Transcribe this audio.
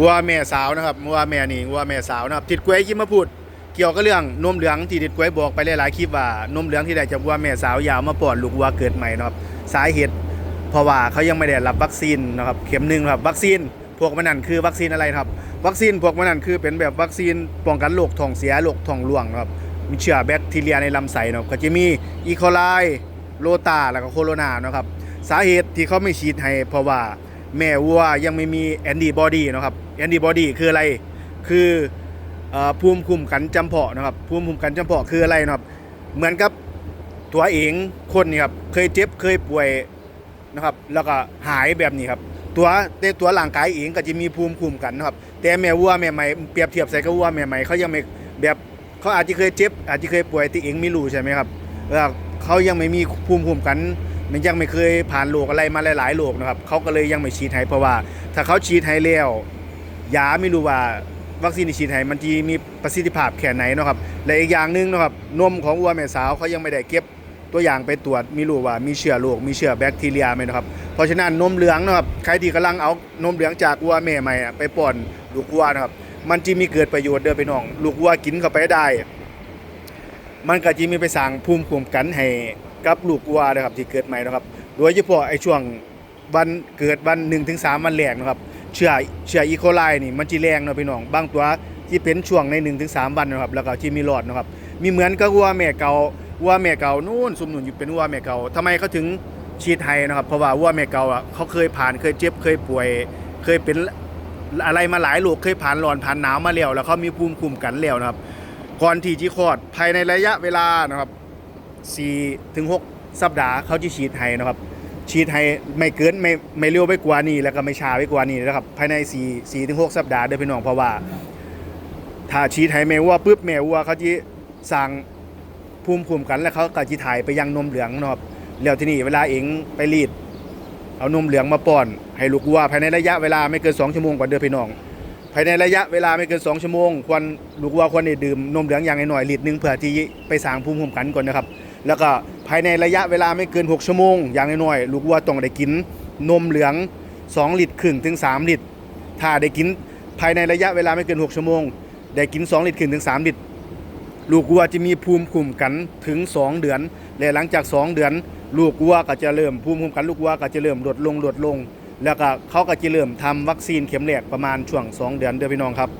วัวแม่สาวนะครับวัวแม่นี่วัวแม่สาวนะครับติดกล้วยยิ้มมาพูด เกี่ยวกับเรื่องนมเหลืองที่ติดกล้วยบอกไปหลายๆคลิปว่านมเหลืองที่ได้จากวัวแม่สาวยาวมาป้อนลูกวัวเกิดใหม่นะครับสาเหตุเพราะว่าเขายังไม่ได้รับวัคซีนนะครับเข็มหนึ่งครับวัคซีนพวกมันนั่นคือวัคซีนอะไรครับ วัคซีนพวกมันนั่นคือเป็นแบบวัคซีนป้องกันโรคท้องเสียโรคท้องร่วงนะครับมีเชื้อแบคทีเรียในลำไส้นะครับก็จะมีอีโคไลโลตาแล้วก็โคโรนานะครับสาเหตุที่เขาไม่ฉีดให้เพราะว่า แม่วัวยังไม่มีแอนติบอดีนะครับแอนติบอดีคืออะไรคืออ่อภูมิคุ้มกันจำเพาะนะครับภูมิคุ้มกันจำเพาะคืออะไรนะครับเหมือนกับตัวเองคนนี่ครับเคยเจ็บเคยป่วยนะครับแล้วก็หายแบบนี้ครับตัวแต่ตัวร่างกายเองก็จะมีภูมิคุ้มกันนะครับแต่แม่วัวแม่ใหม่เปรียบเทียบใส่กับวัวแม่ใหม่เขายังไม่แบบเขาอาจจะเคยเจ็บอาจจะเคยป่วยที่เองไม่รู้ใช่ไหมครับเออเขายังไม่มีภูมิคุ้มกัน ยังไม่เคยผ่านโรคอะไรมาหลายๆโรคนะครับเขาก็เลยยังไม่ฉีดให้เพราะว่า ถ้าเขาฉีดให้แล้วยาไม่รู้ว่าวัคซีนที่ฉีดให้มันจะมีประสิทธิภาพแค่ไหนนะครับและอีกอย่างหนึ่งนะครับนมของวัวแม่สาวเขายังไม่ได้เก็บตัวอย่างไปตรวจม่รู้ว่ามีเชื้อโรคมีเชื้อแบคทีเรียไหมนะครับเพราะฉะนั้นนมเหลืองนะครับใครที่กำลังเอานมเหลืองจากวัวแม่ใหม่ไปป้อนลูกวัวนะครับมันจะมีเกิดประโยชน์เด้อไปน้อง ลูกวัวกินเข้าไปได้ มันก็จะมีไปสร้างภูมิคุ้มกันให้ กับลูกวัวนะครับที่เกิดใหม่นะครับ โดยเฉพาะไอ้ช่วงวันเกิดวัน1-3ถึง3วันแรกนะครับ เชื้อเชื้ออีโคไลนี่มันจีแรงเนาะพี่น้องบางตัวที่เป็นช่วงใน1-3ถึง3วันนะครับ แล้วก็ที่มีหลอดนะครับ มีเหมือนกับวัวแม่เก่าวัวแม่เก่านู่นซุมนุนอยู่เป็นวัวแม่เก่าทำไมเขาถึงฉีดให้นะครับ เพราะว่าวัวแม่เก่าอะเขาเคยผ่านเคยเจ็บเคยป่วย เคยเป็นอะไรมาหลายโรคเคยผ่านร้อนผ่านหนาวมาแล้วแล้วเขามีภูมิคุ้มกันแล้วนะครับก่อนที่จะคลอดภายในระยะเวลานะครับ 4ถึง6สัปดาห์เขาจะฉีดให้นะครับ ฉีดให้ไม่เกินไม่ไม่เร็วไปกว่านี้แล้วก็ไม่ช้าไปกว่านี้นะครับภายใน4 4ถึง6สัปดาห์เด้อพี่น้องเพราะว่า ถ้าฉีดให้แม่วัวปุ๊บแม่วัวเขาจะสั่งภูมิคุ้มกันแล้วเขาก็จะถ่ายไปยังนมเหลืองนะครับแล้วที่นี้เวลาเองไปรีด เอานมเหลืองมาป้อน ให้ลูกวัวภายในระยะเวลาไม่เกิน2ชั่วโมงก่อนเด้อพี่น้องภายในระยะเวลาไม่เกิน2ชั่วโมงควรลูกวัวควรได้ดื่มนมเหลืองอย่างน้อยๆลิตรหนึ่งเพื่อที่ไปสร้างภูมิคุ้มกันก่อนนะครับ แล้วก็ภายในระยะเวลาไม่เกิน 6 ชั่วโมง อย่างน้อยๆลูกวัวต้องได้กินนมเหลือง 2 ลิตรครึ่งถึง 3 ลิตร ถ้าได้กินภายในระยะเวลาไม่เกิน 6 ชั่วโมง ได้กิน 2 ลิตรครึ่งถึง 3 ลิตร ลูกวัวจะมีภูมิคุ้มกันถึง 2 เดือน และหลังจาก 2 เดือน ลูกวัวก็จะเริ่มภูมิคุ้มกันลูกวัวก็จะเริ่มลดลงลดลง แล้วก็เขาก็จะเริ่มทำวัคซีนเข็มแรกประมาณช่วง 2 เดือนเด้อพี่น้องครับ